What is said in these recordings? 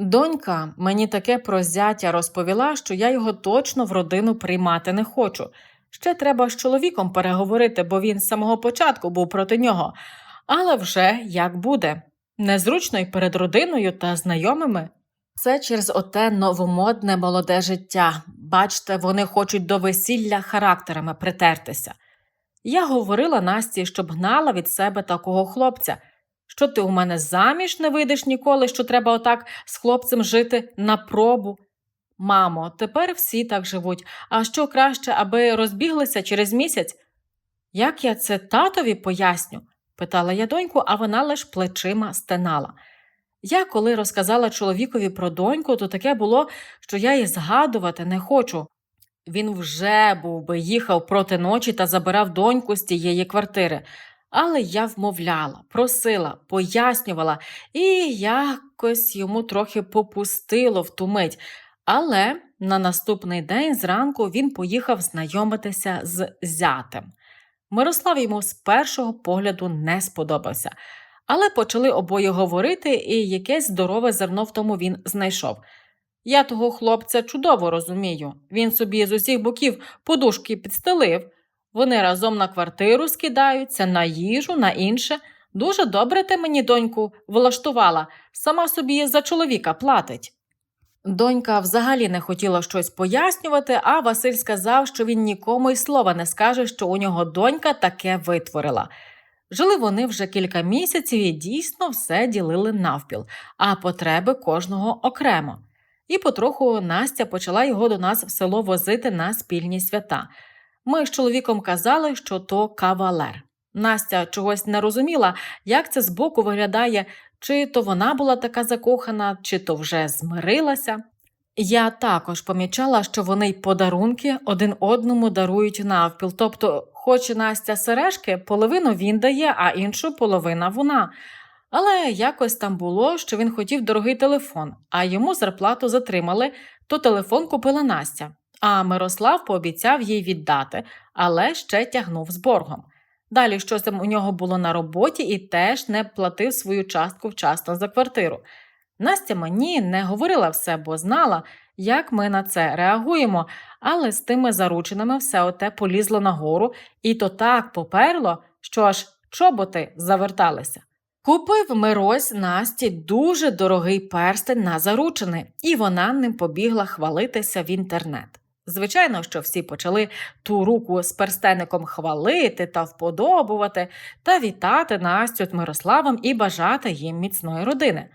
Донька мені таке про зятя розповіла, що я його точно в родину приймати не хочу. Ще треба з чоловіком переговорити, бо він з самого початку був проти нього. Але вже як буде. Незручно й перед родиною та знайомими. Це через оте новомодне молоде життя. Бачте, вони хочуть до весілля характерами притертися. Я говорила Насті, щоб гнала від себе такого хлопця. Що ти у мене заміж не вийдеш ніколи, що треба отак з хлопцем жити на пробу. Мамо, тепер всі так живуть, а що краще, аби розбіглися через місяць? Як я це татові поясню? питала я доньку, а вона лиш плечима стенала. Я, коли розказала чоловікові про доньку, то таке було, що я і згадувати не хочу. Він вже був би їхав проти ночі та забирав доньку з тієї квартири. Але я вмовляла, просила, пояснювала, і якось йому трохи попустило в ту мить. Але на наступний день зранку він поїхав знайомитися з зятем. Мирослав йому з першого погляду не сподобався, але почали обоє говорити, і якесь здорове зерно в тому він знайшов. Я того хлопця чудово розумію. Він собі з усіх боків подушки підстелив. Вони разом на квартиру скидаються, на їжу, на інше. Дуже добре ти мені, доньку, влаштувала, сама собі за чоловіка платить. Донька взагалі не хотіла щось пояснювати, а Василь сказав, що він нікому й слова не скаже, що у нього донька таке витворила. Жили вони вже кілька місяців і дійсно все ділили навпіл, а потреби кожного окремо. І потроху Настя почала його до нас в село возити на спільні свята. Ми з чоловіком казали, що то кавалер. Настя чогось не розуміла, як це збоку виглядає, чи то вона була така закохана, чи то вже змирилася. Я також помічала, що вони й подарунки один одному дарують навпіл. Тобто, хоче Настя сережки, половину він дає, а іншу половина вона. Але якось там було, що він хотів дорогий телефон, а йому зарплату затримали, то телефон купила Настя. А Мирослав пообіцяв їй віддати, але ще тягнув з боргом. Далі щось там у нього було на роботі і теж не платив свою частку вчасно за квартиру. Настя мені не говорила все, бо знала, як ми на це реагуємо, але з тими зарученими все оте полізло нагору, і то так поперло, що аж чоботи заверталися. Купив Мирось Насті дуже дорогий перстень на заручини, і вона ним побігла хвалитися в інтернет. Звичайно, що всі почали ту руку з перстеником хвалити та вподобувати та вітати Настю з Мирославом і бажати їм міцної родини.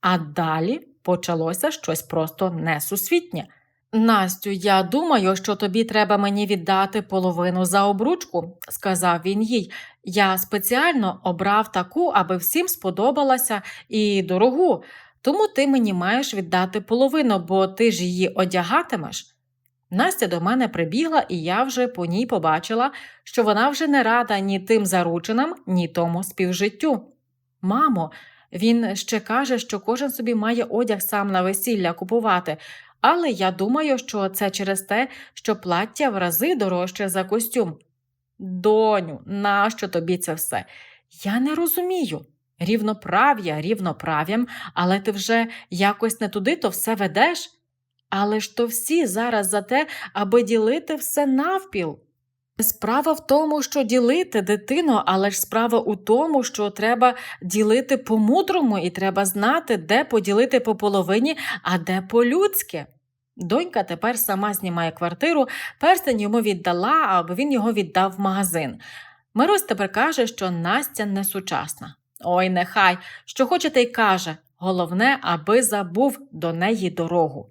А далі почалося щось просто несусвітнє. Настю, я думаю, що тобі треба мені віддати половину за обручку, сказав він їй. Я спеціально обрав таку, аби всім сподобалася і дорогу, тому ти мені маєш віддати половину, бо ти ж її одягатимеш. Настя до мене прибігла, і я вже по ній побачила, що вона вже не рада ні тим заручинам, ні тому співжиттю. Мамо, він ще каже, що кожен собі має одяг сам на весілля купувати, але я думаю, що це через те, що плаття в рази дорожче за костюм. Доню, нащо тобі це все? Я не розумію. Рівноправ'я рівноправ'ям, але ти вже якось не туди то все ведеш. Але ж то всі зараз за те, аби ділити все навпіл. Справа в тому, що ділити дитино, але ж справа у тому, що треба ділити по-мудрому і треба знати, де поділити по половині, а де по-людськи. Донька тепер сама знімає квартиру, перстень йому віддала, аби він його віддав в магазин. Мирось тепер каже, що Настя не сучасна. Ой, нехай, що хочете й каже. Головне, аби забув до неї дорогу.